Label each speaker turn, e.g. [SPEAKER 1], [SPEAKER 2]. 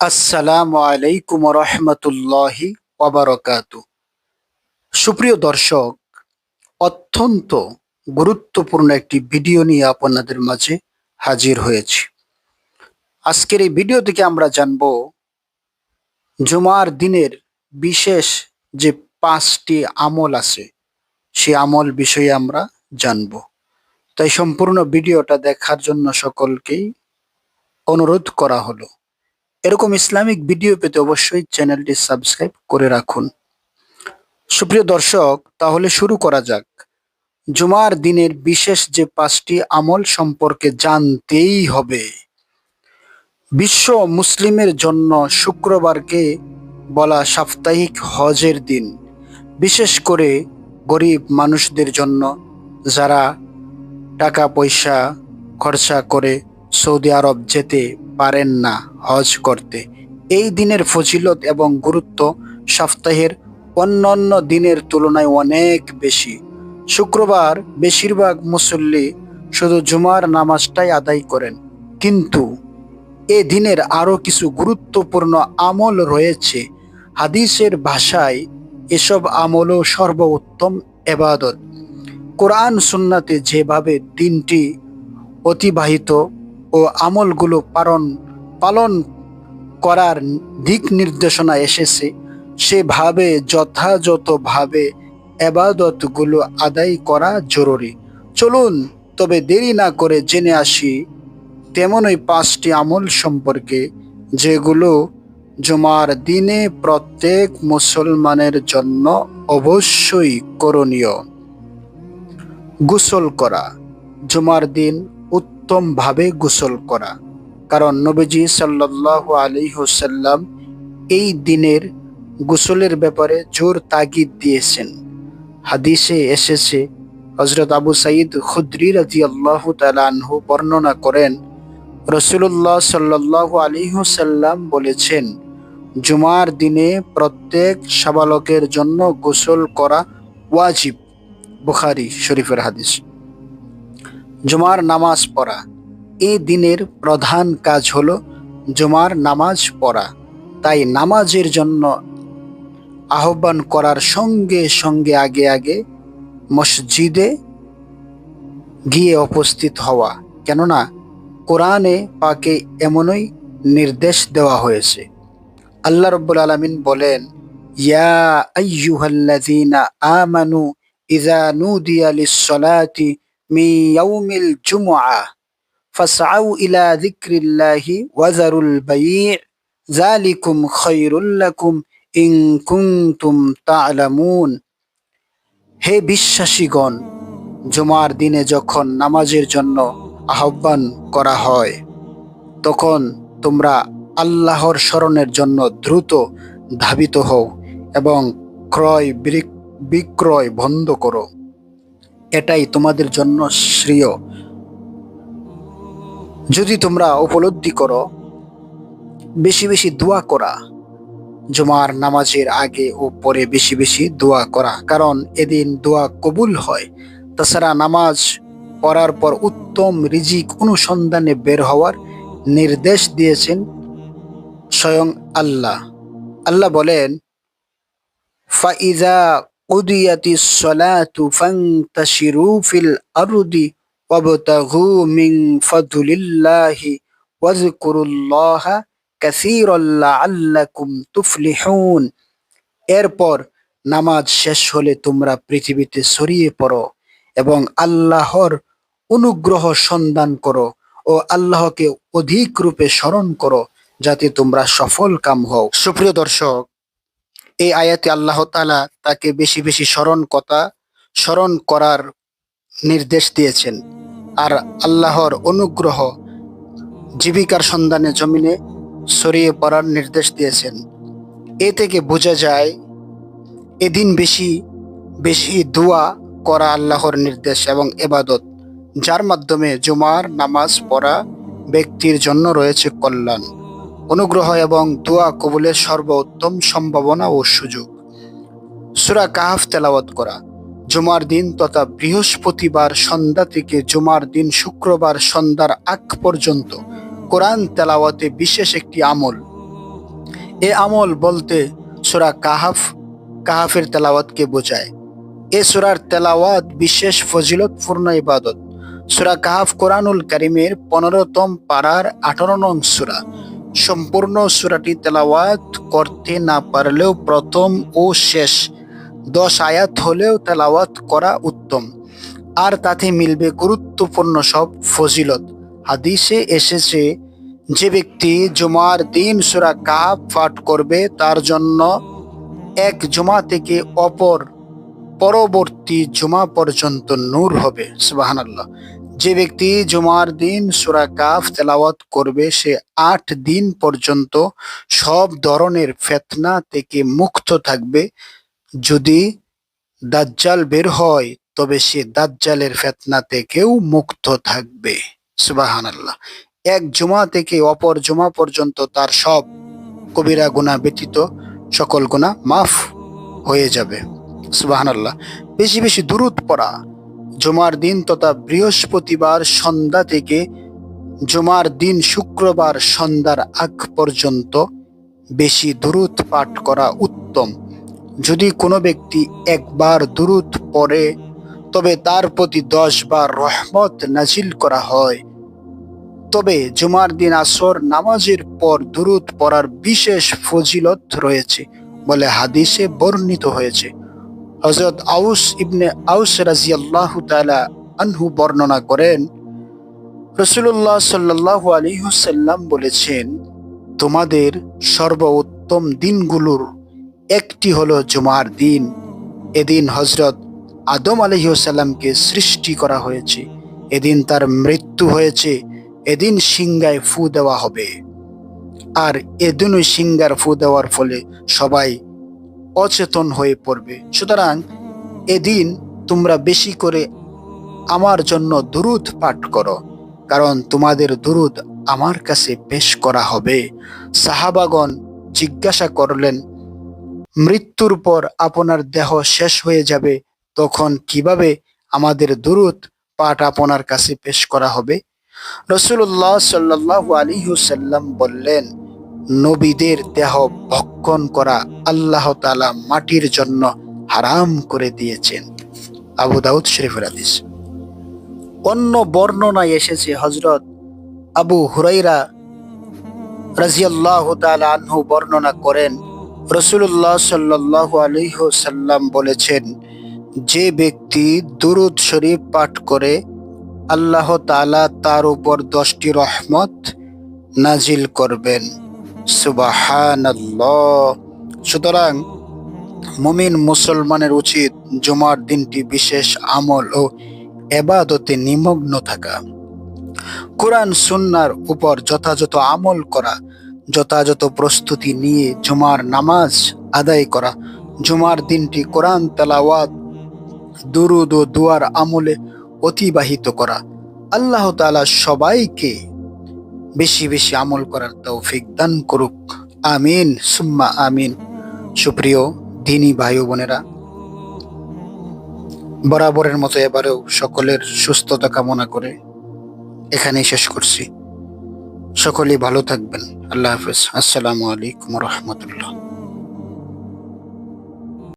[SPEAKER 1] আসসালামু আলাইকুম রহমতুল্লাহি ওবরকাত। সুপ্রিয় দর্শক, অত্যন্ত গুরুত্বপূর্ণ একটি ভিডিও নিয়ে আপনাদের মাঝে হাজির হয়েছি। আজকের এই ভিডিও থেকে আমরা জানব জুমার দিনের বিশেষ যে পাঁচটি আমল আছে সেই আমল বিষয়ে আমরা জানব। তাই সম্পূর্ণ ভিডিওটা দেখার জন্য সকলকেই অনুরোধ করা হলো। এরকম ইসলামিক ভিডিও পেতে অবশ্যই চ্যানেলটি সাবস্ক্রাইব করে রাখুন। সুপ্রিয় দর্শক, তাহলে শুরু করা যাক। জুমার দিনের বিশেষ যে পাঁচটি আমল সম্পর্কে জানতেই হবে। বিশ্ব মুসলিমের জন্য শুক্রবারকে বলা সাপ্তাহিক হজের দিন। বিশেষ করে গরিব মানুষদের জন্য যারা টাকা পয়সা খরচা করে সৌদি আরব যেতে পারেন না হজ করতে। এই দিনের ফজিলত এবং গুরুত্ব সপ্তাহের অন্যান্য দিনের তুলনায় অনেক বেশি। শুক্রবার বেশিরভাগ মুসল্লি শুধু জুমার নামাজটাই আদায় করেন। কিন্তু এ দিনের আরও কিছু গুরুত্বপূর্ণ আমল রয়েছে। হাদিসের ভাষায় এসব আমলও সর্বোত্তম এবাদত। কোরআন সুন্নাতে যেভাবে দিনটি অতিবাহিত ও আমলগুলো পালন পালন করার দিক নির্দেশনা এসেছে। সেভাবে, যথাযথভাবে এবাদতগুলো আদায় করা জরুরি। চলুন, তবে দেরি না করে জেনে আসি তেমনই পাঁচটি আমল সম্পর্কে, যেগুলো জুমার দিনে প্রত্যেক মুসলমানের জন্য অবশ্যই করণীয়। গোসল করা, জুমার দিন উত্তমভাবে গোসল করা। কারণ নবীজি সাল্লাহ আলী হুসাল্লাম এই দিনের গোসলের ব্যাপারে জোর তাগিদ দিয়েছেন। হাদিসে এসেছে হজরত আবু সাইদ খুদ্রি রাজি আল্লাহ তালানহু বর্ণনা করেন রসুল্লাহ সাল্লাহ আলী হুসাল্লাম বলেছেন, জুমার দিনে প্রত্যেক সাবালকের জন্য গোসল করা ওয়াজিব। বুখারি শরীফের হাদিস। জুমার নামাজ পড়া। এই দিনের প্রধান কাজ হলো জুমার নামাজ পড়া। তাই নামাজের জন্য আহ্বান করার সঙ্গে সঙ্গে আগে আগে মসজিদে গিয়ে উপস্থিত হওয়া। কেননা, কোরআনে পাকে এমনই নির্দেশ দেওয়া হয়েছে। আল্লাহ রব্বুল আলমিন বলেন, ইয়া আইয়ুহাল্লাযীনা আমানু ইযা নুদিয়া লিস-সালাতি من يوم الجمعة فاسعوا إلى ذكر الله وذروا البيع ذلكم خير لكم إن كنتم تعلمون হে বিশ্বাসীগণ জুমার দিনে যখন নামাজের জন্য আহ্বান করা হয় তখন তোমরা আল্লাহর স্মরণের জন্য দ্রুত ধাবিত হও এবং ক্রয় বিক্রয় বন্ধ করো এটাই তোমাদের জন্য শ্রেয়। যদি তোমরা উপলব্ধি করো, বেশি বেশি দোয়া করা, জুমার নামাজের আগে ও পরে বেশি বেশি দোয়া করা, কারণ এদিন দোয়া কবুল হয়। তাছাড়া নামাজ পড়ার পর উত্তম রিজিক অনুসন্ধানে বের হওয়ার নির্দেশ দিয়েছেন স্বয়ং আল্লাহ। আল্লাহ বলেন ফাইজা قضيت الصلاة فانتشروا في الأرض وابتغوا من فضل الله واذكروا الله كثيرا لعلكم تفلحون এরপর নামাজ শেষ হলে তোমরা পৃথিবীতে ছড়িয়ে পড়ো এবং আল্লাহর অনুগ্রহ সন্ধান করো ও আল্লাহকে অধিক রূপে স্মরণ করো যাতে তোমরা সফল কাম হও সুপ্রিয় দর্শক এই আয়াতে আল্লাহ তালা তাকে বেশি বেশি স্মরণ কথা, স্মরণ করার নির্দেশ দিয়েছেন। আর আল্লাহর অনুগ্রহ জীবিকার সন্ধানে জমিনে ছড়িয়ে পড়ার নির্দেশ দিয়েছেন। এ থেকে বোঝা যায়, এদিন বেশি বেশি দোয়া করা আল্লাহর নির্দেশ এবং এবাদত, যার মাধ্যমে জুমার নামাজ পড়া ব্যক্তির জন্য রয়েছে কল্যাণ। অনুগ্রহ এবং দোয়া কবুলের সর্বোত্তম সম্ভাবনা ও সুযোগ। সুরা কাহাফ তেলাওয়াত করা। জুমার দিন তথা বৃহস্পতিবার সন্ধ্যা থেকে জুমার দিন শুক্রবার সন্ধ্যার আগ পর্যন্ত কোরআন তেলাওয়াতে বিশেষ একটি আমল। এ আমল বলতে সুরা কাহাফ, কাহাফের তেলাওয়াতকে বোঝায়। এ সুরার তেলাওয়াত বিশেষ ফজিলতপূর্ণ ইবাদত। সুরা কাহাফ কোরআনুল করিমের পনেরোতম পাড়ার আঠারো নং সুরা। সম্পূর্ণ সুরাটি তেলাওয়াত করতে না পারলেও প্রথম ও শেষ দশ আয়াত হলেও তেলাওয়াত করা উত্তম। আর তাতে মিলবে গুরুত্বপূর্ণ সব ফজিলত। হাদিসে এসেছে, যে ব্যক্তি জুমার দিন সুরা কাহাফ পাঠ করবে, তার জন্য এক জুমা থেকে অপর পরবর্তী জুমা পর্যন্ত নূর হবে। সুবাহানাল্লাহ। যে ব্যক্তি জুমার দিন সুরা কাফ তেলাওয়াত করবে, সে আট দিন পর্যন্ত সব ধরনের ফেতনা থেকে মুক্ত থাকবে। যদি দাজ্জাল বের হয়, তবে সে দাজ্জালের ফেতনা থেকেও মুক্ত থাকবে। সুবাহানাল্লাহ। এক জুমা থেকে অপর জুমা পর্যন্ত তার সব কবিরা গুণা ব্যতীত সকল গুণা মাফ হয়ে যাবে। সুবাহানাল্লাহ। বেশি বেশি দূরত পড়া জুমার দিন তথা বৃহস্পতিবার সন্ধ্যা থেকে জুমার দিন শুক্রবার সন্ধ্যার আগ পর্যন্ত বেশি দূরত পাঠ করা উত্তম। যদি কোনো ব্যক্তি একবার দূরত পড়ে, তবে তার প্রতি দশ বার রহমত নাজিল করা হয়। তবে জুমার দিন আসর নামাজের পর দুরুদ পড়ার বিশেষ ফজিলত রয়েছে বলে হাদিসে বর্ণিত হয়েছে। হজরত আউস ইবনে আউস রাজিয়াল্লাহ তালা আনহু বর্ণনা করেন রসুল্লাহ সাল্লাহ আলিহুসাল্লাম বলেছেন, তোমাদের সর্বোত্তম দিনগুলোর একটি হলো জুমার দিন। এদিন হজরত আদম আলহিউসাল্লামকে সৃষ্টি করা হয়েছে। এদিন তার মৃত্যু হয়েছে। এদিন সিংগায় ফু দেওয়া হবে। আর এদিনই সিংগার ফু দেওয়ার ফলে সবাই অচেতন হয়ে পড়বে। সুতরাং এদিন তোমরা বেশি করে আমার জন্য দুরুদ পাঠ করো, কারণ তোমাদের দুরুদ আমার কাছে পেশ করা হবে। সাহাবাগণ জিজ্ঞাসা করলেন, মৃত্যুর পর আপনার দেহ শেষ হয়ে যাবে, তখন কীভাবে আমাদের দুরুদ পাঠ আপনার কাছে পেশ করা হবে? রসুল্লাহ সাল্লাহ আলিহুসাল্লাম বললেন নবীদের দেহ ভক্ষণ করা আল্লাহ তালা মাটির জন্য হারাম করে দিয়েছেন। আবু দাউদ শরীফুল হাদিস। অন্য বর্ণনায় এসেছে হজরত আবু হুরাইরা রাজিয়াল্লাহ তালা বর্ণনা করেন রসুল্লাহ সাল্লাহ আলিহসাল্লাম বলেছেন, যে ব্যক্তি দুরুদ শরীফ পাঠ করে, আল্লাহ তালা তার উপর দশটি রহমত নাজিল করবেন। সুতরাং মুমিন মুসলমানের উচিত জুমার দিনটি বিশেষ আমল ও এবাদতে নিমগ্ন থাকা। কোরআন সুন্নার উপর যথাযথ আমল করা, যথাযথ প্রস্তুতি নিয়ে জুমার নামাজ আদায় করা, জুমার দিনটি কোরআন তেলাওয়াত, দুরুদ ও দুয়ার আমলে অতিবাহিত করা। আল্লাহ তালা সবাইকে বেশি বেশি আমল করার তৌফিক দান করুক। আমিন, সুম্মা আমিন। সুপ্রিয় দিনী ভাই বোনেরা, বরাবরের মতো এবারেও সকলের সুস্থতা কামনা করে এখানেই শেষ করছি। সকলেই ভালো থাকবেন। আল্লাহ হাফিজ। আসসালামু আলাইকুম রহমতুল্লাহ।